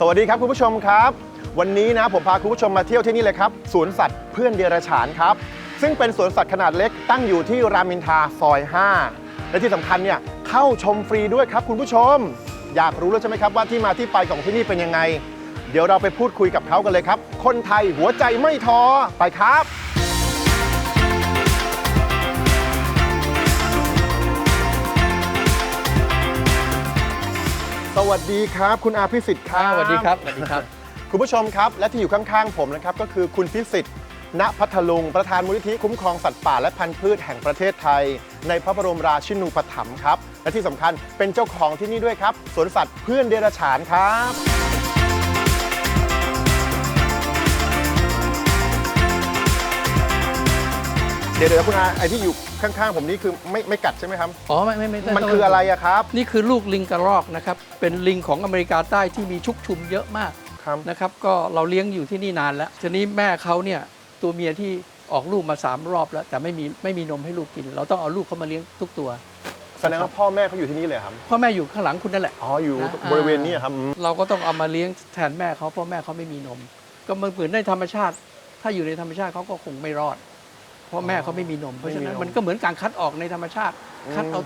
สวัสดีครับคุณผู้ชมครับ วันนี้นะผมพาคุณผู้ชมมาเที่ยวที่นี่เลยครับสวนสัตว์เพื่อนเดรัจฉานครับ ซึ่งเป็นสวนสัตว์ขนาดเล็กตั้งอยู่ที่รามอินทราซอย 5 และที่สำคัญเนี่ยเข้าชมฟรีด้วยครับคุณผู้ชม อยากรู้แล้วใช่ไหมครับว่าที่มาที่ไปของที่นี่เป็นยังไง เดี๋ยวเราไปพูดคุยกับเขากันเลยครับ คนไทยหัวใจไม่ท้อไปครับ สวัสดีครับ คุณอาพิสิทธิ์ครับสวัสดีครับสวัสดีครับ คุณผู้ชมครับ และที่อยู่ข้างๆผมนะครับก็คือคุณพิสิทธิ์ณพัทลุง ประธานมูลนิธิคุ้มครองสัตว์ป่าและพันธุ์พืชแห่งประเทศไทย ในพระบรมราชินูปถัมภ์ครับ และที่สำคัญเป็นเจ้าของที่นี่ด้วยครับสวนสัตว์เพื่อนเดรัจฉานครับ เดี๋ยวเดี๋ยวคุณอาไอที่อยู่ข้างๆผมนี่คือไม่ไม่กัดใช่ไหมครับ อ๋อไม่ไม่ไม่มันคืออะไรอะครับ นี่คือลูกลิงกระรอกนะครับ เป็นลิงของอเมริกาใต้ที่มีชุกชุมเยอะมากครับ นะครับ ก็เราเลี้ยงอยู่ที่นี่นานแล้ว ทีนี้แม่เขาเนี่ยตัวเมียที่ออกลูกมาสามรอบแล้ว แต่ไม่มีไม่มีนมให้ลูกกิน เราต้องเอาลูกเขามาเลี้ยงทุกตัว แสดงว่าพ่อแม่เขาอยู่ที่นี่เลยครับ พ่อแม่อยู่ข้างหลังคุณนั่นแหละ อ๋ออยู่นะบริเวณนี้อะครับอืมเราก็ต้องเอามาเลี้ยงแทนแม่เขาเพราะแม่เขาไม่มีนม ก็มันเหมือนในธรรมชาติ ถ้าอยู่ในธรรมชาติเขาก็คงไม่รอด เพราะแม่เขาไม่มีนม เพราะฉะนั้นมันก็เหมือนการคัดออกในธรรมชาติ คัดเอา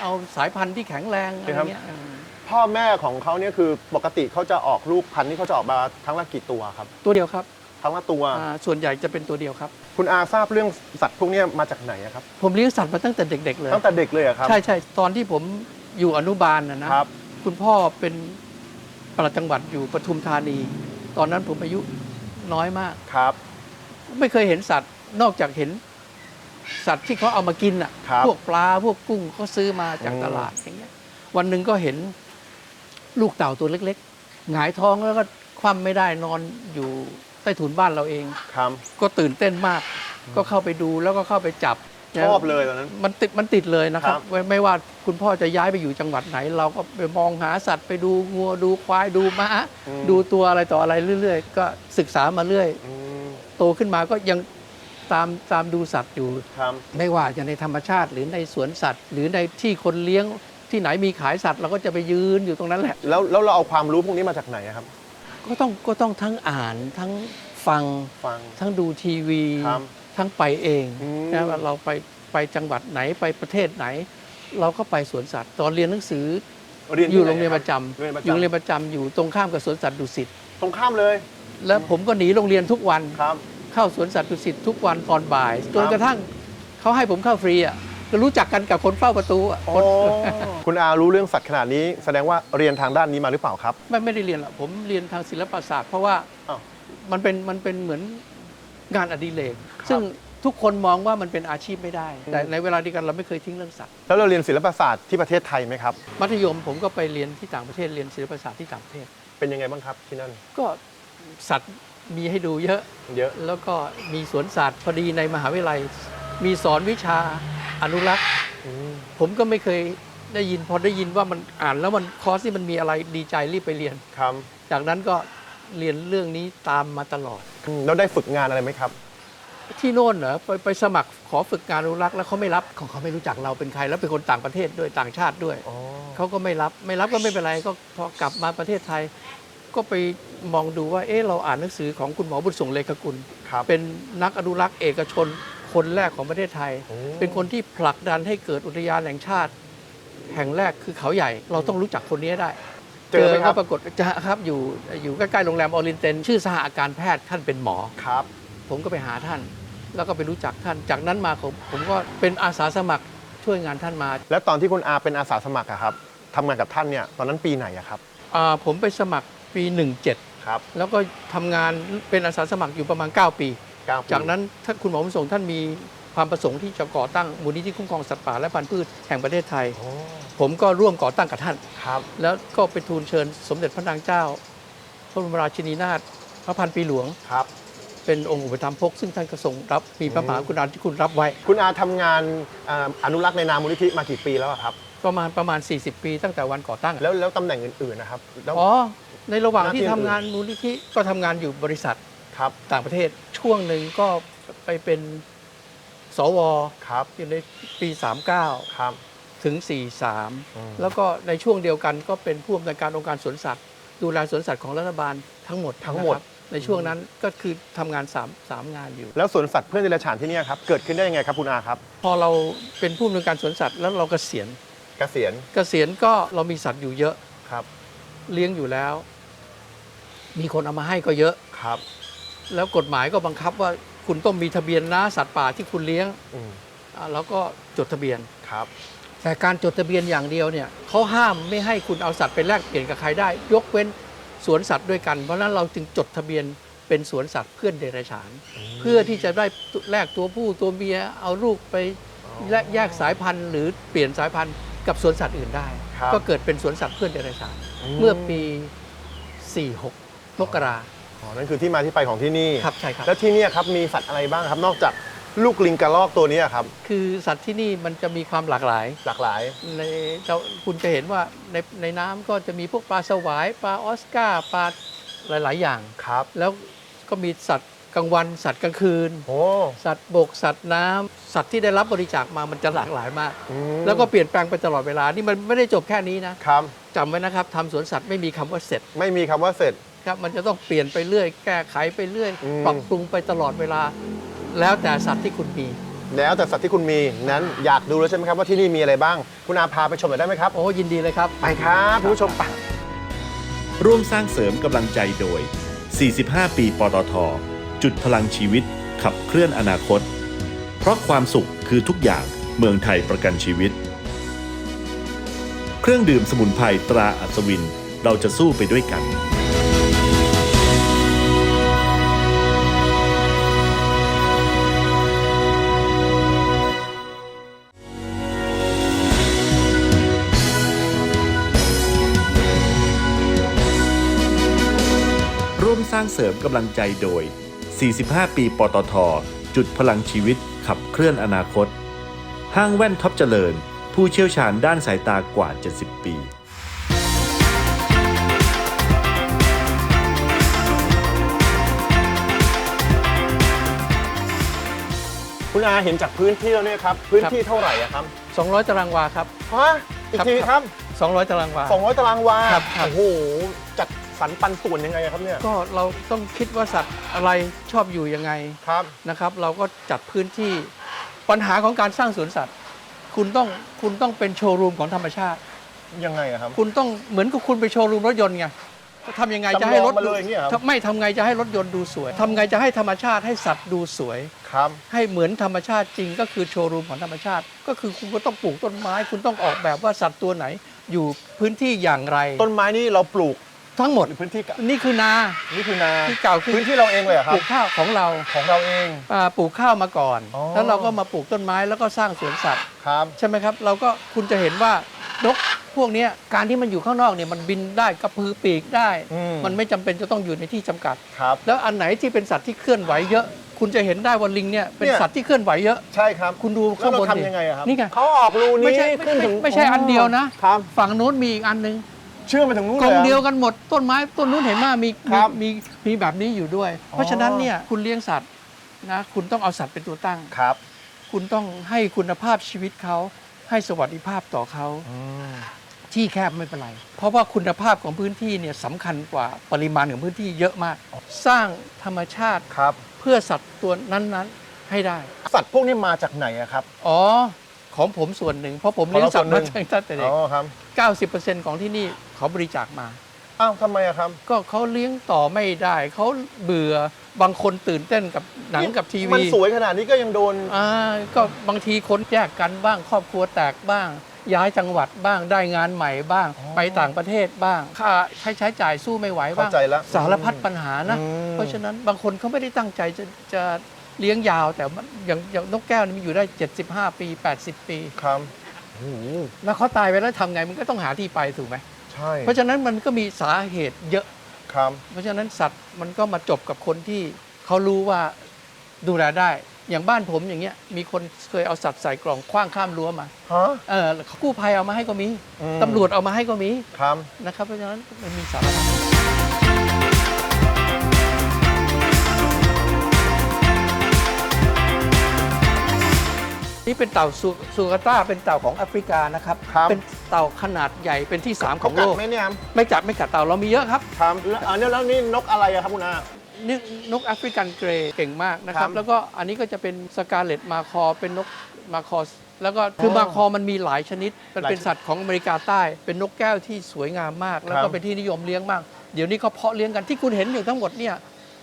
เอาสายพันธุ์ที่แข็งแรงอะไรเงี้ยอืมพ่อแม่ของเขาเนี่ยคือปกติเขาจะออกลูกพันธุ์นี่เขาจะออกมาทั้งละกี่ตัวครับ ตัวเดียวครับทั้งละตัวอ่าส่วนใหญ่จะเป็นตัวเดียวครับ คุณอาทราบเรื่องสัตว์พวกเนี้ยมาจากไหนอะครับ ผมเลี้ยงสัตว์มาตั้งแต่เด็ก ๆ เลยตั้งแต่เด็กเลยเหรอะครับใช่ใช่ตอนที่ผมอยู่อนุบาลนะนะครับ คุณพ่อเป็นปลัดจังหวัดอยู่ปทุมธานี ตอนนั้นผมอายุน้อยมากครับ ไม่เคยเห็นสัตว์ นอกจากเห็นสัตว์ที่เขาเอามากินอะ ครับพวกปลาพวกกุ้งเขาซื้อมาจากอืม ตลาดอย่างเงี้ย วันหนึ่งก็เห็นลูกเต่าตัวเล็กๆหงายท้องแล้วก็คว่ำไม่ได้นอนอยู่ใต้ถุนบ้านเราเอง ครับ ก็ตื่นเต้นมาก ก็เข้าไปดูแล้วก็เข้าไปจับชอบเลยตอนนั้น มันติดมันติดเลยนะครัครับบไม่ไม่ว่าคุณพ่อจะย้ายไปอยู่จังหวัดไหน เราก็ไปมองหาสัตว์ไปดูงัวดูควายดูม้าอืมดูตัวอะไรต่ออะไรเรื่อย ๆ ก็ศึกษามาเรื่อย อืม โตขึ้นมาก็ยัง ตามตามดูสัตว์อยู่ ครับ ไม่ว่าจะในธรรมชาติหรือในสวนสัตว์ หรือในที่คนเลี้ยงที่ไหนมีขายสัตว์เราก็จะไปยืนอยู่ตรงนั้นแหละ แล้วแล้วเราเอาความรู้พวกนี้มาจากไหนอะครับ ก็ต้องก็ต้องทั้งอ่านทั้งฟังฟัง ทั้งดูทีวี ครับทั้งไปเองอืม นะว่าเราไปไปจังหวัดไหนไปประเทศไหน เราก็ไปสวนสัตว์ ตอนเรียนหนังสือเรียนอที่ยู่ไหโรงเรียนคปบระจำเรียนประอยู่โรงเรียนจำประจำอยู่ตรงข้ามกับสวนสัตว์ดุสิต ตรงข้ามเลย แล้วผมก็หนีโรงเรียนทุกวัน ครับ เข้าสวนสัตว์ดุสิตทุกวันตอนบ่ายจนครับกระทั่งเขาให้ผมเข้าฟรีอะก็รู้จักกันกับคนเฝ้าประตูอะโอ้คนคุณอารู้เรื่องสัตว์ขนาดนี้ แสดงว่าเรียนทางด้านนี้มาหรือเปล่าครับ ไม่ไม่ได้เรียนหรอกผมเรียนทางศิลปศาสตร์เพราะว่าอ้าวมันเป็นมันเป็นเหมือนงานอดิเรกครับซึ่งทุกคนมองว่ามันเป็นอาชีพไม่ได้ แต่ในเวลาเดียวกันเราไม่เคยทิ้งเรื่องสัตว์แล้วเราเรียนศิลปศาสตร์ที่ประเทศไทยไหมครับ มัธยมผมก็ไปเรียนที่ต่างประเทศเรียนศิลปศาสตร์ที่ต่างประเทศ เป็นยังไงบ้างครับที่นั่น ก็สัตว์ มีให้ดูเยอะ เยอะ แล้วก็มีสวนสัตว์พอดีในมหาวิทยาลัย มีสอนวิชาอนุรักษ์ อืมผมก็ไม่เคยได้ยินพอได้ยินว่ามันอ่านแล้วมันคอร์สที่มันมีอะไรดีใจรีบไปเรียน ครับจากนั้นก็เรียนเรื่องนี้ตามมาตลอด อืมแล้วได้ฝึกงานอะไรไหมครับ ที่โน่นเหรอไปไปสมัครขอฝึกงานอนุรักษ์แล้วเขาไม่รับของเขาไม่รู้จักเราเป็นใคร แล้วเป็นคนต่างประเทศด้วยต่างชาติด้วยอ๋อเขาก็ไม่รับไม่รับก็ไม่เป็นไรก็พอกลับมาประเทศไทย ก็ไปมองดูว่าเอ๊ะเราอ่านหนังสือของคุณหมอบุญส่งเลขกุล ครับ เป็นนักอนุรักษ์เอกชนคนแรกของประเทศไทย โอ้ เป็นคนที่ผลักดันให้เกิดอุทยานแห่งชาติ แห่งแรกคือเขาใหญ่ เราต้องรู้จักคนนี้ให้ได้เจอไหมครับก็ปรากฏจะครับอยู่อยู่ใกล้ๆโรงแรมออรินเตนชื่อสหอาการแพทย์ท่านเป็นหมอ ครับ ผมก็ไปหาท่าน แล้วก็ไปรู้จักท่าน จากนั้นมาผมผมก็เป็นอาสาสมัครช่วยงานท่านมาแล้วตอนที่คุณอาเป็นอาสาสมัครอะครับทำงานกับท่านเนี่ยตอนนั้นปีไหนอะครับ อ่าผมไปสมัครปี 17 ครับแล้วก็ทำงานเป็นอาสาสมัครอยู่ประมาณ 9 ปีเก้ปีจากนั้นท่านคุณหมอบุญส่งท่านมีความประสงค์ที่จะก่อตั้งมูลนิธิคุ้มครองสัตว์ป่าและพันธุ์พืชแห่งประเทศไทย โอ้ผมก็ร่วมก่อตั้งกับท่าน ครับแล้วก็ไปทูลเชิญสมเด็จพระนางเจ้า พระบรมราชินีนาถพระพันปีหลวง ครับ เป็นองค์อุปถัมภกซึ่งท่านก็ทรงรับมีพระมหากรุณาธิคุณรับไว้ คุณอาทำงานอ่าอนุรักษ์ในนามมูลนิธิมากี่ปีแล้วอะครับ ประมาณประมาณ 40 ปี ตั้งแต่วันก่อตั้งแล้วแล้วตำแหน่งอื่นๆนะครับแล้ว อ๋อในระหว่างหน้าที่ที่ทำอื่นงานมูลนิธิก็ทำงานอยู่บริษัทครับต่างประเทศช่วงหนึ่งก็ไปเป็นสวครับอยู่ในปี39ครับถึง อืม43 แล้วก็ในช่วงเดียวกันก็เป็นผู้อำนวยการองค์การสวนสัตว์ ดูแลสวนสัตว์ของรัฐบาลทั้งหมดทั้งหมด นะครับในช่วงนั้นก็คือทำงาน3ามสามงานอยู่ แล้วสวนสัตว์เพื่อนเดรัจฉานที่เนี่ยครับเกิดขึ้นได้ยังไงครับคุณอาครับ พอเราเป็นผู้อำนวยการสวนสัตว์แล้วเรากเกษียณ เกษียณเกษียณก็เรามีสัตว์อยู่เยอะครับ เลี้ยงอยู่แล้ว มีคนเอามาให้ก็เยอะ ครับ แล้วกฎหมายก็บังคับว่าคุณต้องมีทะเบียนนะสัตว์ป่าที่คุณเลี้ยงอืมอ่าแล้วก็จดทะเบียน ครับ แต่การจดทะเบียนอย่างเดียวเนี่ยเขาห้ามไม่ให้คุณเอาสัตว์ไปแลกเปลี่ยนกับใครได้ ยกเว้นสวนสัตว์ด้วยกัน เพราะฉะนั้นเราจึงจดทะเบียนเป็นสวนสัตว์เพื่อนเดรัจฉาน เพื่อที่จะได้แลกตัวผู้ตัวเมียเอาลูกไปและแยกสายพันธุ์ หรือเปลี่ยนสายพันธุ์ กับสวนสัตว์อื่นได้ ครับ ก็เกิดเป็นสวนสัตว์เพื่อนเดรัจฉานมเมื่อปี 46 มกราอ๋อนั่นคือที่มาที่ไปของที่นี่ครับใช่ครับ แล้วที่เนี่ยครับมีสัตว์อะไรบ้างครับ นอกจากลูกลิงกระรอกตัวเนี้ครับ คือสัตว์ที่นี่มันจะมีความหลากหลายหลากหลาย ในเราคุณจะเห็นว่าในในน้ำก็จะมีพวกปลาสวาย ปลาออสการ์ปลาหลาย ๆ อย่าง ครับ แล้วก็มีสัตว์ กลางวันสัตว์กลางคืน โอ้สัตว์บกสัตว์น้ำสัตว์ที่ได้รับบริจาคมามันจะหลากหลายมาก อืมแล้วก็เปลี่ยนแปลงไปตลอดเวลานี่มันไม่ได้จบแค่นี้นะครับจำไว้นะครับทำสวนสัตว์ไม่มีคำว่าเสร็จไม่มีคำว่าเสร็จ ครับมันจะต้องเปลี่ยนไปเรื่อย แก้ไขไปเรื่อย อืม ปรับปรุงไปตลอดเวลา แล้วแต่สัตว์ที่คุณมี แล้วแต่สัตว์ที่คุณมีนั้นอยากดูแล้วใช่ไหมครับว่าที่นี่มีอะไรบ้าง คุณอาพาไปชมหน่อยได้ไหมครับ โอ้ยินดีเลยครับ ไปครับคุณผู้ชมไปร่วมสร้างเสริมกำลังใจโดย 45 ปีปตท จุดพลังชีวิต ขับเคลื่อนอนาคต เพราะความสุขคือทุกอย่างเมืองไทยประกันชีวิต เครื่องดื่มสมุนไพรตราอัศวินเราจะสู้ไปด้วยกันร่วมสร้างเสริมกำลังใจโดย 45 ปี ปตท จุดพลังชีวิตขับเคลื่อนอนาคต ห้างแว่นท็อปเจริญ ผู้เชี่ยวชาญด้านสายตากว่า 70 ปีคุณอาเห็นจากพื้นที่แล้วเนี่ยครับ พื้นที่เท่าไหร่อะครับ200 ตารางวาครับฮะอีกครับทีครับ 200 ตารางวา 200 ตารางวาครับครับ โอ้โหจัด สรรปันส่วนยังไงอะครับเนี่ยก็เราต้องคิดว่าสัตว์อะไรชอบอยู่ยังไงครับนะครับ เราก็จัดพื้นที่ปัญหาของการสร้างสวนสัตว์ คุณต้องคุณต้องเป็นโชว์รูมของธรรมชาติ ยังไงอะครับ คุณต้องเหมือนกับคุณไปโชว์รูมรถยนต์ไงทำยังไงจะให้รถจำลองมาเลยอย่างเงี้ยครับ ไม่ทำไงจะให้รถยนต์ดูสวยทำไงจะให้ธรรมชาติให้สัตว์ดูสวย ครับให้เหมือนธรรมชาติจริงก็คือโชว์รูมของธรรมชาติ ก็คือคุณก็ต้องปลูกต้นไม้ คุณต้องออกแบบว่าสัตว์ตัวไหน อยู่พื้นที่อย่างไร ต้นไม้นี่เราปลูก ทั้งหมดในพื้นที่กะนี่คือนา นี่คือนาที่เก่าคือพื้นที่เราเองเลยเหรอคปรับลูกข้าวของเราของเราเอง อ่าปลูกข้าวมาก่อน อ๋อ แล้วเราก็มาปลูกต้นไม้แล้วก็สร้างสวนสัตว์ ครับ ใช่ไหมครับ เราก็คุณจะเห็นว่านกพวกเนี้ยการที่มันอยู่ข้างนอกเนี่ยมันบินได้กระพือปีกได้ อืม มันไม่จำเป็นจะต้องอยู่ในที่จำกัด ครับ แล้วอันไหนที่เป็นสัตว์ที่เคลื่อนไหวเยอะ คุณจะเห็นได้ว่าลิงเนี่ยเป็นเนี่ย สัตว์ที่เคลื่อนไหวเยอะ ใช่ครับคุณดูแล้วข้างเราบนทำยังไงอะครับ นี่ไง เขาออกรูไม่นี้ใช่ขึ้นถึงไม่ใช่อันเดียวนะ ครับ ฝั่งนู้นมีอีกอันหนึง เชื่อมไปถึงนู้นกเลรงยหรอเดียวกันหมดต้นไม้ต้นนู้นเห็นไหมมีครับมีมีแบบนี้อยู่ด้วย อ๋อ เพราะฉะนั้นเนี่ยคุณเลี้ยงสัตว์นะคุณต้องเอาสัตว์เป็นตัวตั้ง ครับคุณต้องให้คุณภาพชีวิตเขาให้สวัสดิภาพต่อเขาอืมที่แคบไม่เป็นไรเพราะว่าคุณภาพของพื้นที่เนี่ยสำคัญกว่าปริมาณของพื้นที่เยอะมาก สร้างธรรมชาติครับ เพื่อสัตว์ตัวนั้นๆให้ได้ สัตว์พวกนี้มาจากไหนอะครับ อ๋อ ของผมส่วนหนึ่ง เพราะผมเลี้ยงสัตว์มาตั้งแต่เด็อ๋กอครับ90%ของที่นี่ เขาบริจาคมา อ้าวทำไมอะครับก็เขาเลี้ยงต่อไม่ได้ เขาเบื่อบางคนตื่นเต้นกับหนังกับทีวีมันสวยขนาดนี้ก็ยังโดน อ่าก็บางทีคนแยกกันบ้าง ครอบครัวแตกบ้าง ย้ายจังหวัดบ้างได้งานใหม่บ้าง อ๋อไปต่างประเทศบ้าง ค่าใช้ใช้จ่ายสู้ไม่ไหวบ้างเข้าใจแล้วสารพัดปัญหานะ อืม เพราะฉะนั้นบางคนเขาไม่ได้ตั้งใจจะจะเลี้ยงยาวแต่มันอย่างอย่างนกแก้วนี่มันอยู่ได้ 75 ปี 80 ปี ครับโอ้โหแล้วเขาตายไปแล้วทำไงมันก็ต้องหาที่ไปถูกไหม ใช่เพราะฉะนั้นมันก็มีสาเหตุเยอะ ครับเพราะฉะนั้นสัตว์มันก็มาจบกับคนที่เขารู้ว่าดูแลได้ อย่างบ้านผมอย่างเงี้ยมีคนเคยเอาสัตว์ใส่กล่องคว้างข้ามรั้วมาฮะ เออกู้ภัยเอามาให้ก็มีอืม ตำรวจเอามาให้ก็มีครับนะครับ เพราะฉะนั้นมันมีสารพัดนี่เป็นเต่าซูซูกาต้าเป็นเต่าของแอฟริกานะครับ ครับ เป็น เต่าขนาดใหญ่เป็นที่ 3 ขเขาองกัโลดก ไหมเนี่ยครับไม่จับไม่กัดเต่าเรามีเยอะครับ ครับแล้วอันนี้แล้วนี่นกอะไรอะครับคุณอา นี่นกแอฟริกันเกรย์เก่งมากนะคครัรับ บ แล้วก็อันนี้ก็จะเป็นสกาเลตมาคอเป็นนกมาคอสแล้วก็คือมาคอมันมีหลายชนิด มันเป็นสัตว์ของอเมริกาใต้ เป็นนกแก้วที่สวยงามมาก แล้วครัก็บเป็นที่นิยมเลี้ยงมาก เดี๋ยวนี้เขาเพาะเลี้ยงกันที่คุณเห็นอยู่ทั้งหมดเนี่ย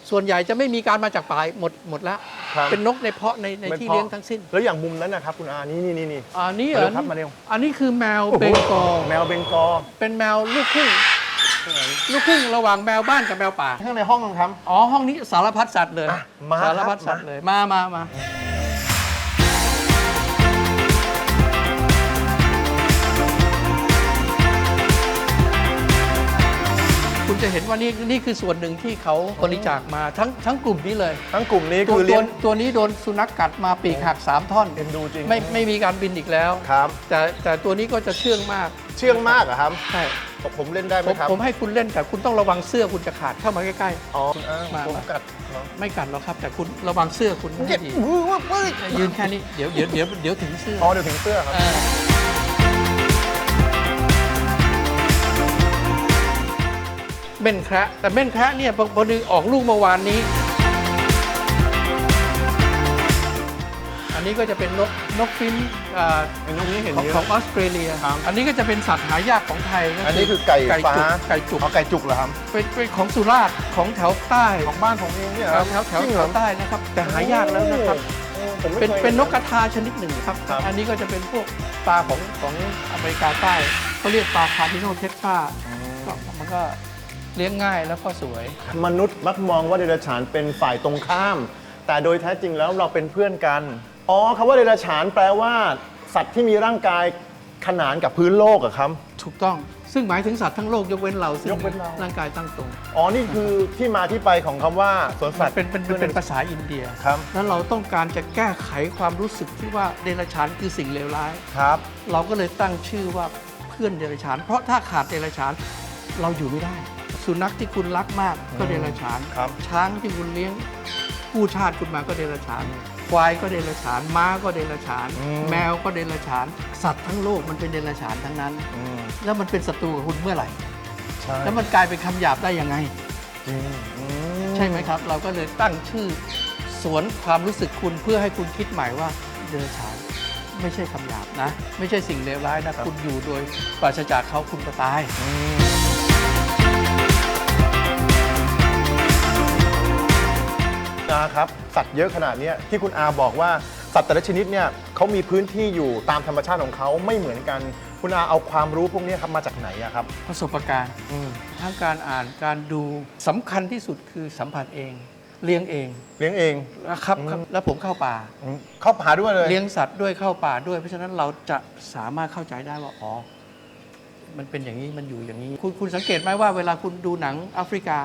ส่วนใหญ่จะไม่มีการมาจากป่าหมดหมดละครับเป็นนกในเพาะในในเป็นที่เพาะเลี้ยงทั้งสิ้น แล้วอย่างมุมนั้นนะครับคุณอานี่นี่นี่นี่ อันนี้เหรมาอเร็วครับมาเร็ว อันนี้คือแมวเบงกอลแมวเบงกอลเป็นแมวลูกครึ่งลูกครึ่งระหว่างแมวบ้านกับแมวป่า ข้างในห้องครับ อ๋อห้องนี้สารพัดสัตว์เลย อะมาสารพัดครับสัตว์เลยมามามา คุณจะเห็นว่านี่นี่คือส่วนหนึ่งที่เขาบริจาคมาทั้งทั้งกลุ่มนี้เลยทั้งกลุ่มนี้ตัวคือตัเลี้วยง ตัวนี้โดนสุนัขกัดมาปีกหักสามท่อนเอ็นดูจริง ไม่ไม่มีการบินอีกแล้ว ครับ แต่แต่ตัวนี้ก็จะเชื่องมากเชื่องมากเหรอะครับ ใช่ผมเล่นได้ไหผมมครับผมให้คุณเล่นแต่คุณต้องระวังเสื้อคุณจะขาดเข้ามาใกล้ อ๋อคุณอามา ผมมากัดเนาะๆไม่กัดหรอกครับ แต่คุณระวังเสื้อคุณเจ็ให้บดีอู้ว่าเฮ้ยยืนแค่นี้เดี๋ยวเดี๋ยวเดี๋ยวเดี๋ยวถึงเสื้ออ๋อเดี๋ยวถึงเสื้อครับ เออ เม่นแคระแต่เม่นแคระเนี่ยพอพอดีออกลูกเมื่อวานนี้ อันนี้ก็จะเป็นนกนกฟินช์อ่าไอ้นกนี้เห็นของเยของอะออสเตรเลีย ครับ อันนี้ก็จะเป็นสัตว์หายากของไทยอันนี้คือไก่ฟ้าจุกไก่จุกเอาไก่จุกเหรอครับเป็นเป็นของสุราษฎร์ของแถวใต้ของบ้านผมเองเนี่ยแถวแถวแถวจริงแถเหรอวใต้นะครับ แต่หายากแล้วนะครับ โอ้ผมไม่เป็นคย เป็นนกกระทาชนิดหนึ่งครับ ครับ อันนี้ก็จะเป็นพวกปลาของของอเมริกาใต้เขาเรียกปลาคาร์ดิโนเทสตาก็มันก็ เลี้ยงง่ายแล้วก็สวย มนุษย์มักมองว่าเดรัจฉานเป็นฝ่ายตรงข้าม แต่โดยแท้จริงแล้วเราเป็นเพื่อนกัน อ๋อคำว่าเดรัจฉานแปลว่า สัตว์ที่มีร่างกายขนานกับพื้นโลกอะครับ ถูกต้องซึ่งหมายถึงสัตว์ทั้งโลกยกเว้นเราซึ่งยกเว้นเรา ร่างกายตั้งตรง อ๋อ นี่คือที่มาที่ไปของคำว่าสวนสัตว์ เป็นเป็นเป็นเป็นภาษาอินเดียครับ แล้วเราต้องการจะแก้ไขความรู้สึกที่ว่าเดรัจฉานคือสิ่งเลวร้าย ครับ เราก็เลยตั้งชื่อว่าเพื่อนเดรัจฉาน เพราะถ้าขาดเดรัจฉานเราอยู่ไม่ได้ สุนัขที่คุณรักมากก็เดรัจฉานครับ ช้างที่คุณเลี้ยงกู้ชาติคุณมาก็เดรัจฉาน ควายก็เดรัจฉาน ม้าก็เดรัจฉาน อืม แมวก็เดรัจฉาน สัตว์ทั้งโลกมันเป็นเดรัจฉานทั้งนั้น อืมแล้วมันเป็นศัตรูกับคุณเมื่อไหร่ ใช่แล้วมันกลายเป็นคำหยาบได้ยังไง จริงอืใช่ไหมครับ เราก็เลยตั้งชื่อสวนความรู้สึกคุณเพื่อให้คุณคิดใหม่ว่าเดรัจฉานไม่ใช่คำหยาบนะ ไม่ใช่สิ่งเลวร้ายนะ คุณอยู่โดยปราศจากเขาคุณก็ตาย อืม ครับสัตว์เยอะขนาดเนี้ยที่คุณอาบอกว่าสัตว์แต่ละชนิดเนี่ยเขามีพื้นที่อยู่ตามธรรมชาติของเขาไม่เหมือนกัน คุณอาเอาความรู้พวกเนี้ยครับมาจากไหนอะครับ ประสบการณ์อืมทั้งการอ่านการดูสำคัญที่สุดคือสัมผัสเอง เลี้ยงเองเลี้ยงเองนะครับครับแล้วผมเข้าป่า อืมเข้าป่าด้วยเลย เลี้ยงสัตว์ด้วยเข้าป่าด้วย เพราะฉะนั้นเราจะสามารถเข้าใจได้ว่าอ๋อ มันเป็นอย่างนี้มันอยู่อย่างนี้ คุณคุณสังเกตไหมว่าเวลาคุณดูหนังแอฟริกา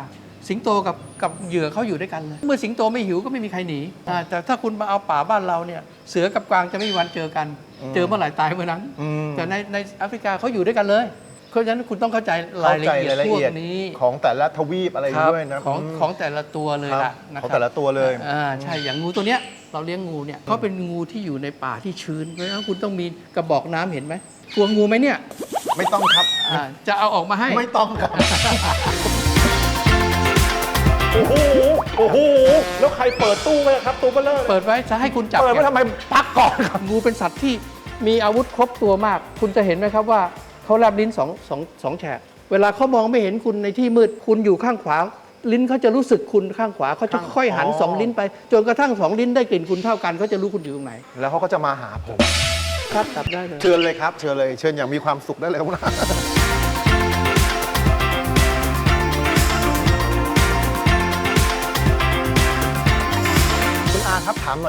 สิงโตกับกับเหยื่อเขาอยู่ด้วยกันเลยเมื่อสิงโตไม่หิวก็ไม่มีใครหนีอ่าแต่ถ้าคุณมาเอาป่าบ้านเราเนี่ยเสือกับกวางจะไม่มีวันเจอกัน เจอเมื่อไหร่ตายเมื่อนั้น อืม แต่ในในแอฟริกาเขาอยู่ด้วยกันเลย เพราะฉะนั้นคุณต้องเข้าใจรายละเข้าใจเอียดรายละพวกเอียดนี้ของแต่ละทวีปอะไรครับด้วยนะของม ของแต่ละตัวเลยครัล่ะบนะคขรัอบงแต่ละตัวเลย อ่าใช่อย่างงูตัวเนี้ยเราเลี้ยงงูเนี่ยเขาเป็นงูที่อยู่ในป่าที่ชื้นเพราะฉะนั้นคุณต้องมีกระบอกน้ำเห็นไหมกลัวงูไหมเนี่ยไม่ต้องครับ อ่าจะเอาออกมาให้ ไม่ต้องครับโอ้โห โอ้โห แล้วใครเปิดตู้ไว้ครับ ตู้เบลเลอร์เปิดไว้จะให้คุณจับเปิดไว้ทำไมปักก่อนครับงูเป็นสัตว์ที่มีอาวุธครบตัวมาก คุณจะเห็นไหมครับว่าเขาแลบลิ้นสองสองสองแฉกเวลาเขามองไม่เห็นคุณในที่มืดคุณอยู่ข้างขวา ลิ้นเขาจะรู้สึกคุณข้างขวาเขาจะข้างค่อยหันอ๋อสองลิ้นไป จนกระทั่งสองลิ้นได้กลิ่นคุณเท่ากันเขาจะรู้คุณอยู่ตรงไหนแล้วเขาก็จะมาหาผมครับจับได้เลยเชิญเลยครับ เชิญเลย เชิญอย่างมีความสุขได้เลยครับ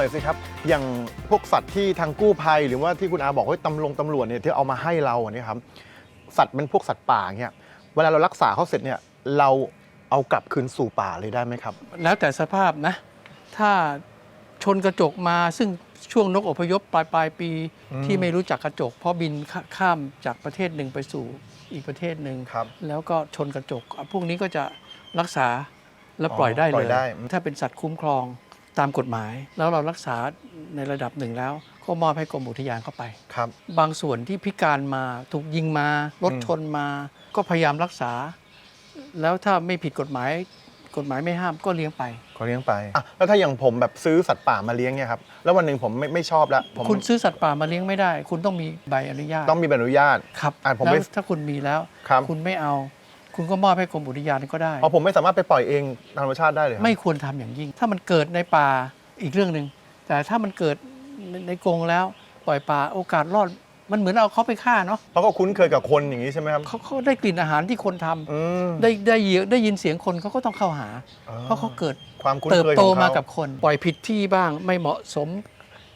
น่อยสิครับ อย่างพวกสัตว์ที่ทางกู้ภัย หรือว่าที่คุณอาบอกว่าตำรวจตำรวจเนี่ยที่เอามาให้เราอะเนี่ยครับสัตว์เป็นพวกสัตว์ป่าเนี่ยเวลาเรารักษาเขาเสร็จเนี่ยเราเอากลับคืนสู่ป่าเลยได้ไหมครับ แล้วแต่สภาพนะ ถ้าชนกระจกมาซึ่งช่วงนกอพยพปลายปลายปีอืมที่ไม่รู้จักกระจก เพราะบินข้าข้ามจากประเทศหนึ่งไปสู่อีกประเทศหนึ่งครับแล้วก็ชนกระจกอะพวกนี้ก็จะรักษาแล้วปล่อยได้ปล่เลอยยได้ถ้าเป็นสัตว์คุ้มครอง ตามกฎหมาย แล้วเรารักษาในระดับหนึ่งแล้ว ก็มอบให้กรมอุทยานเข้าไป ครับ บางส่วนที่พิการมาถูกยิงมารถชนมา ก็พยายามรักษา แล้วถ้าไม่ผิดกฎหมาย กฎหมายไม่ห้ามก็เลี้ยงไป เขาเลี้ยงไปอะแล้วถ้าอย่างผมแบบซื้อสัตว์ป่ามาเลี้ยงเนี่ยครับ แล้ววันหนึ่งผมไม่ไม่ชอบแล้วผมคุณซื้อสัตว์ป่ามาเลี้ยงไม่ได้ คุณต้องมีใบอนุญาตต้องมีใบอนุญาต ครับอะผมแล้วไม่ถ้าคุณมีแล้วครับคุณไม่เอา คุณก็มอบให้กรมอุทยานก็ได้ อ๋อผมไม่สามารถไปปล่อยเองตามธรรมชาติได้เลยครับไม่ควรทำอย่างยิ่ง ถ้ามันเกิดในป่าอีกเรื่องหนึ่งแต่ถ้ามันเกิดในในกรงแล้วปล่อยป่าโอกาสรอด มันเหมือนเอาเขาไปฆ่าเนาะเพราะเขาคุ้นเคยกับคนอย่างนี้ใช่ไหมครับเขาเขาได้กลิ่นอาหารที่คนทำอืมได้ได้ยินได้ยินเสียงคนเขาก็ต้องเข้าหา อ๋อเพราะเขาเกิดความคุ้นเติบเคยโตของเข มากับคน ปล่อยผิดที่บ้างไม่เหมาะสม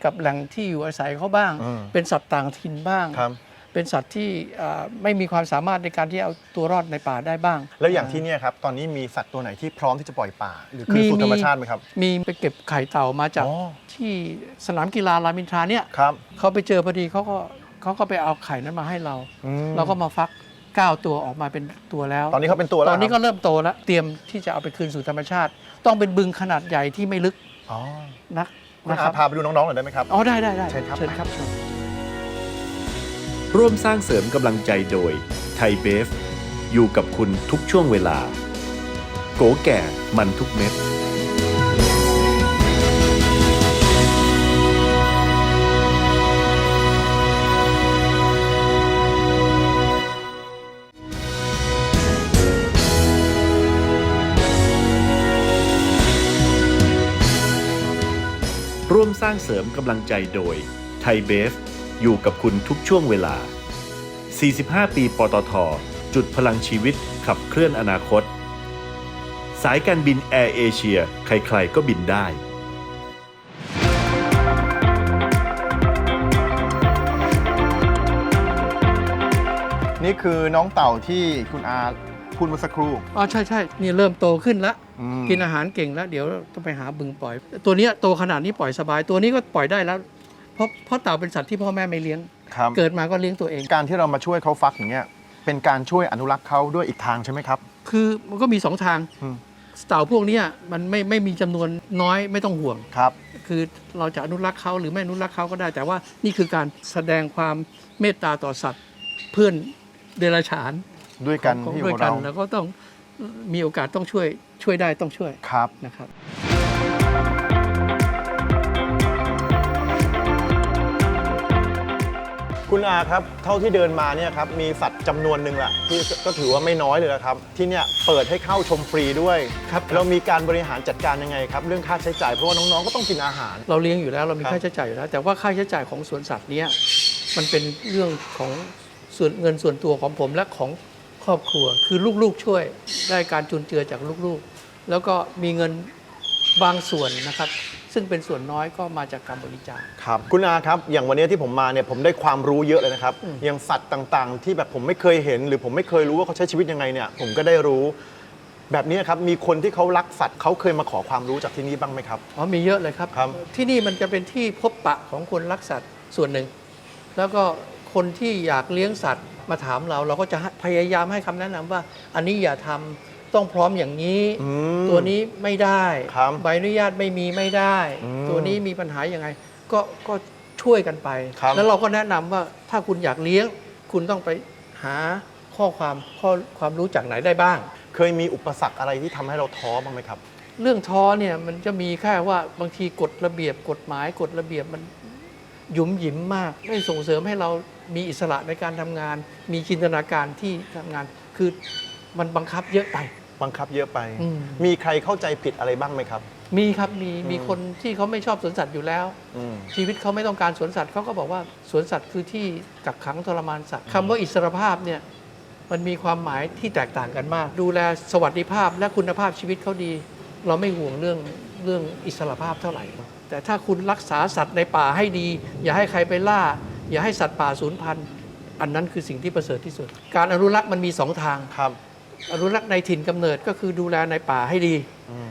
กับแหล่งที่อยู่อาศัยเขาบ้าง อืมเป็นสัตว์ต่างถิ่นบ้าง ครับ เป็นสัตว์ที่อ่าไม่มีความสามารถในการที่เอาตัวรอดในป่าได้บ้าง แล้วอย่างที่เนี่ยครับตอนนี้มีสัตว์ตัวไหนที่พร้อมที่จะปล่อยป่า หรือคืนสู่มีธรรมชาติไหมครับ มีไปเก็บไข่เต่ามาจากอ๋อที่สนามกีฬารามอินทราเนี่ยครับเขาไปเจอพอดีเขาก็เขาก็ไปเอาไข่นั้นมาให้เราอืมเราก็มาฟัก9ตัวออกมาเป็นตัวแล้ว ตอนนี้เขาเป็นตัวแล้ว ตอนนี้คก็รับเริ่มโตแล้ว เตรียมที่จะเอาไปคืนสู่ธรรมชาติ ต้องเป็นบึงขนาดใหญ่ที่ไม่ลึกอ๋อนักคุณนะคอารับพาไปดูน้องๆหน่อยได้ไหมครับ อ๋อได้ได้ได้เชิญครับเชิญครับเชิญ ร่วมสร้างเสริมกำลังใจโดยไทยเบฟ อยู่กับคุณทุกช่วงเวลา โกแก่มันทุกเม็ดร่วมสร้างเสริมกำลังใจโดยไทยเบฟ อยู่กับคุณทุกช่วงเวลา 45 ปี ปตท จุดพลังชีวิตขับเคลื่อนอนาคต สายการบินแอร์เอเชียใครๆก็บินได้ นี่คือน้องเต่าที่คุณอาพูดเมื่อสักครู่ อ๋อใช่ใช่นี่เริ่มโตขึ้นแล้วอืม กินอาหารเก่งแล้วเดี๋ยวต้องไปหาบึงปล่อย ตัวเนี้ยโตขนาดนี้ปล่อยสบาย ตัวนี้ก็ปล่อยได้แล้ว เพราะเพราะเต่าเป็นสัตว์ที่พ่อแม่ไม่เลี้ยง ครับ เกิดมาก็เลี้ยงตัวเอง การที่เรามาช่วยเขาฟักอย่างเงี้ยเป็นการช่วยอนุรักษ์เขาด้วยอีกทางใช่ไหมครับ คือมันก็มีสองทางอืม เต่าพวกเนี้ยมันไม่ไม่มีจำนวนน้อยไม่ต้องห่วง ครับ คือเราจะอนุรักษ์เขาหรือไม่อนุรักษ์เขาก็ได้ แต่ว่านี่คือการแสดงความเมตตาต่อสัตว์เพื่อนเดรัจฉานด้วยกันของที่อด้วยยู่กักับนเราแล้วก็ต้องมีโอกาสต้องช่วยช่วยได้ต้องช่วยครับ นะครับ คุณอาครับ เท่าที่เดินมาเนี่ยครับ มีสัตว์จำนวนหนึ่งแหละที่ก็ถือว่าไม่น้อยเลยนะครับ ที่เนี่ยเปิดให้เข้าชมฟรีด้วยครับ เรามีการบริหารจัดการยังไงครับ เรื่องค่าใช้จ่ายเพราะว่าน้องๆก็ต้องกินอาหาร เราเลี้ยงอยู่แล้วเรามีครับค่าใช้จ่ายอยู่แล้ว แต่ว่าค่าใช้จ่ายของสวนสัตว์เนี้ยมันเป็นเรื่องของส่วนเงินส่วนตัวของผมและของครอบครัว คือลูกๆช่วยได้การจุนเจือจากลูกๆ แล้วก็มีเงินบางส่วนนะครับ ซึ่งเป็นส่วนน้อยก็มาจากการบริจาค ครับคุณอาครับ อย่างวันนี้ที่ผมมาเนี่ยผมได้ความรู้เยอะเลยนะครับอืมอย่างสัตว์ต่างๆ ที่แบบผมไม่เคยเห็น หรือผมไม่เคยรู้ว่าเขาใช้ชีวิตยังไงเนี่ยผมก็ได้รู้ แบบนี้ครับมีคนที่เขารักสัตว์เขาเคยมาขอความรู้จากที่นี่บ้างไหมครับ อ๋อมีเยอะเลยครับ ครับที่นี่มันจะเป็นที่พบปะของคนรักสัตว์ส่วนหนึ่ง แล้วก็คนที่อยากเลี้ยงสัตว์มาถามเรา เราก็จะให้พยายามให้คำแนะนำว่า อันนี้อย่าทำ ต้องพร้อมอย่างนี้ อืม ตัวนี้ไม่ได้ครับใบอนุญาตไม่มีไม่ได้ อืมตัวนี้มีปัญหายังไง ก็ก็ช่วยกันไป ครับ แล้วเราก็แนะนำว่าถ้าคุณอยากเลี้ยง คุณต้องไปหาข้อความข้อความรู้จากไหนได้บ้าง เคยมีอุปสรรคอะไรที่ทำให้เราท้อบ้างไหมครับ เรื่องท้อเนี่ยมันจะมีแค่ว่าบางทีกฎระเบียบกฎหมายกฎระเบียบมันหยุมหยิมมาก ไม่ส่งเสริมให้เรามีอิสระในการทำงาน มีจินตนาการที่ทำงาน คือ มันบังคับเยอะไป บังคับเยอะไป อืม มีใครเข้าใจผิดอะไรบ้างไหมครับ มีครับมีมีอืมคนที่เขาไม่ชอบสวนสัตว์อยู่แล้ว อืม ชีวิตเขาไม่ต้องการสวนสัตว์เขาก็บอกว่าสวนสัตว์คือที่กักขังทรมานสัตว์คำว่าอิสรภาพเนี่ยมันมีความหมายที่แตกต่างกันมาก ดูแลสวัสดิภาพและคุณภาพชีวิตเขาดี เราไม่ห่วงเรื่องเรื่องอิสรภาพเท่าไหร่ แต่ถ้าคุณรักษาสัตว์ในป่าให้ดี อย่าให้ใครไปล่า อย่าให้สัตว์ป่าสูญพันธุ์ อันนั้นคือสิ่งที่ประเสริฐที่สุด การอนุรักษ์มันมีสองทาง ครับ อนุรักษ์ในถิ่นกำเนิดก็คือดูแลในป่าให้ดี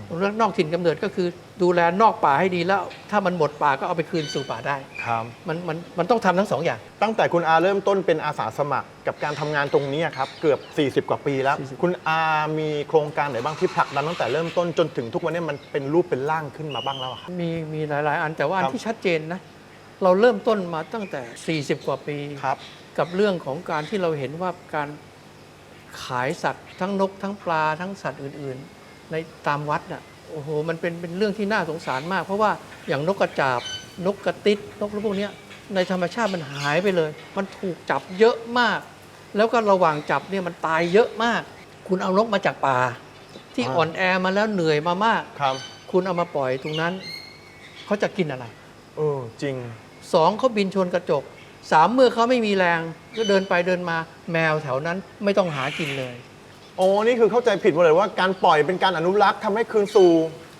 อนุรักษ์นอกถิ่นกำเนิดก็คือดูแลนอกป่าให้ดีแล้ว ถ้ามันหมดป่าก็เอาไปคืนสู่ป่าได้ครับมันมันมันต้องทำทั้งสองอย่าง ตั้งแต่คุณอาเริ่มต้นเป็นอาสาสมัครกับการทำงานตรงนี้ครับเกือบ 40 กว่าปีแล้ว40คุณอามีโครงการไหนบ้างที่ผลักดันตั้งแต่เริ่มต้นจนถึงทุกวันนี้มันเป็นรูปเป็นร่างขึ้นมาบ้างแล้วอะครับมีมีหลาย ๆ อันแต่ว่าอัคนรับที่ชัดเจนนะเราเริ่มต้นมาตั้งแต่ 40 กว่าปีครับกับเรื่องของการที่เราเห็นว่าการ ขายสัตว์ทั้งนกทั้งปลาทั้งสัตว์อื่น ๆ ในตามวัดน่ะโอ้โหมันเป็นเป็นเรื่องที่น่าสงสารมาก เพราะว่าอย่างนกกระจาบนกกระติดนกพวกเนี้ยในธรรมชาติมันหายไปเลย มันถูกจับเยอะมาก แล้วก็ระหว่างจับเนี่ยมันตายเยอะมาก คุณเอานกมาจากป่า ที่อ่าอ่อนแอมาแล้วเหนื่อยมามากครับ คุณเอามาปล่อยตรงนั้นเขาจะกินอะไรเออจริงสองเขาบินชนกระจก สามเมื่อเขาไม่มีแรงก็เดินไปเดินมาแมวแถวนั้นไม่ต้องหากินเลย โอ้นี่คือเข้าใจผิดหมดเลยว่าการปล่อยเป็นการอนุรักษ์ทำให้คืนสู่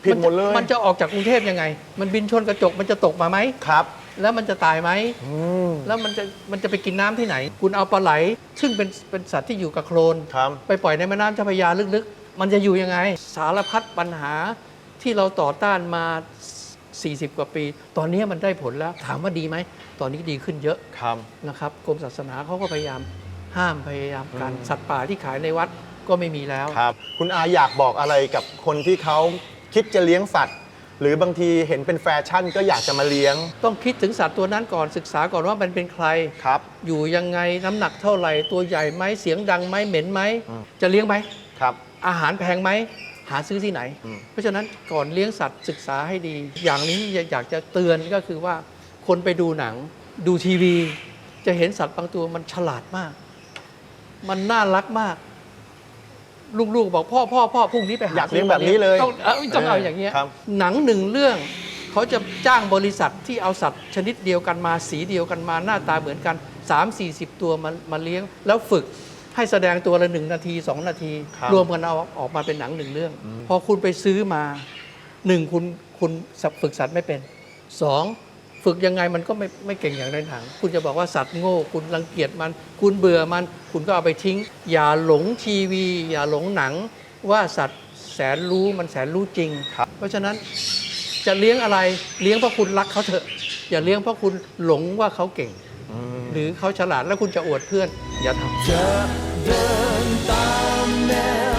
ผิดหมดเลยมันจะออกจากกรุงเทพยังไง มันบินชนกระจกมันจะตกมาไหม ครับ แล้วมันจะตายไหม อืมแล้วมันจะมันจะไปกินน้ำที่ไหน คุณเอาปลาไหล ซึ่งเป็นเป็นสัตว์ที่อยู่กับโคลน ครับ ไปปล่อยในแม่น้ำเจ้าพระยาลึกๆ มันจะอยู่ยังไง สารพัดปัญหาที่เราต่อต้านมา 40 กว่าปี ตอนนี้มันได้ผลแล้วถามว่าดีไหม ตอนนี้ดีขึ้นเยอะครับนะครับกรมศาสนาเขาก็พยายามห้ามพยายามกันอืมสัตว์ป่าที่ขายในวัดก็ไม่มีแล้วครับ คุณอาอยากบอกอะไรกับคนที่เขาคิดจะเลี้ยงสัตว์ หรือบางทีเห็นเป็นแฟชั่นก็อยากจะมาเลี้ยง ต้องคิดถึงสัตว์ตัวนั้นก่อนศึกษาก่อนว่ามันเป็นใครครับ อยู่ยังไงน้ำหนักเท่าไหร่ตัวใหญ่ไหมเสียงดังไหมเหม็นไหมอืมจะเลี้ยงไหมครับ อาหารแพงไหม หาซื้อที่ไหน อืม เพราะฉะนั้นก่อนเลี้ยงสัตว์ศึกษาให้ดี อย่างนี้อยากจะเตือนก็คือว่าคนไปดูหนังดูทีวี จะเห็นสัตว์บางตัวมันฉลาดมาก มันน่ารักมาก ลูกๆบอกพ่อพ่อพ่อพรุ่งนี้ไปหาอยากเลี้ยงซื้แบบนี้เลยต้องเอาต้องเอาอย่างเงี้ย ครับ หนังหนึ่งเรื่องเขาจะจ้างบริษัทที่เอาสัตว์ชนิดเดียวกันมาสีเดียวกันมาหน้าตาเหมือนกัน 3 4 0 ตัวมามาเลี้ยง แล้วฝึก ให้แสดงตัวละหนึ่งนาที2นาที ครับรวมกันเอาออกมาเป็นหนังหนึ่งเรื่องพอคุณไปซื้อมาหนึ่งคุณคุณฝึกสัตว์ไม่เป็นสองฝึกยังไงมันก็ไม่ไม่เก่งอย่างในหนัง คุณจะบอกว่าสัตว์โง่ คุณรังเกียจมัน คุณเบื่อมัน คุณก็เอาไปทิ้ง อย่าหลงทีวี อย่าหลงหนัง ว่าสัตว์แสนรู้มันแสนรู้จริง ครับ เพราะฉะนั้นจะเลี้ยงอะไรเลี้ยงเพราะคุณรักเขาเถอะ อย่าเลี้ยงเพราะคุณหลงว่าเขาเก่ง อืม หรือเขาฉลาดแล้วคุณจะอวดเพื่อน อย่าทำจะเดินตามแน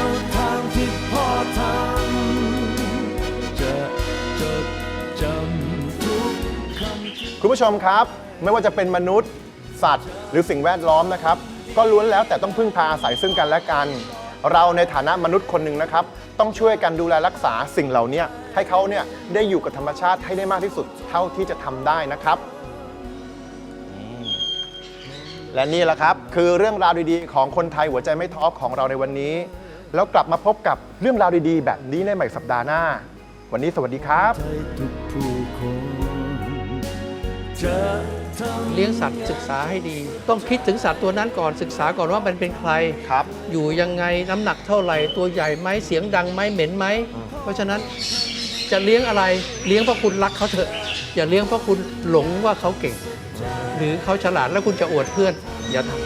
วทางที่พ่อทำจะจดจำทุกคำที่คุณผู้ชมครับ ไม่ว่าจะเป็นมนุษย์ สัตว์ หรือสิ่งแวดล้อมนะครับ ก็ล้วนแล้วแต่ต้องพึ่งพาอาศัยซึ่งกันและกัน เราในฐานะมนุษย์คนหนึ่งนะครับ ต้องช่วยกันดูแลรักษาสิ่งเหล่านี้ให้เขาเนี่ยได้อยู่กับธรรมชาติให้ได้มากที่สุดเท่าที่จะทำได้นะครับ และนี่แหละครับ คือเรื่องราวดีๆ ของคนไทยหัวใจไม่ท้อของเราในวันนี้ แล้วกลับมาพบกับเรื่องราวดีๆ แบบนี้ในใหม่สัปดาห์หน้า วันนี้สวัสดีครับใจทุกผู้คนจะทำเลี้ยงสัตว์ศึกษาให้ดี ต้องคิดถึงสัตว์ตัวนั้นก่อนศึกษาก่อนว่ามันเป็นใคร ครับ อยู่ยังไงน้ำหนักเท่าไหร่ตัวใหญ่ไหมเสียงดังไหมเหม็นไหม เพราะฉะนั้นจะเลี้ยงอะไรเลี้ยงเพราะคุณรักเขาเถอะ อย่าเลี้ยงเพราะคุณหลงว่าเขาเก่ง หรือเขาฉลาดแล้วคุณจะอวดเพื่อนอย่าทำ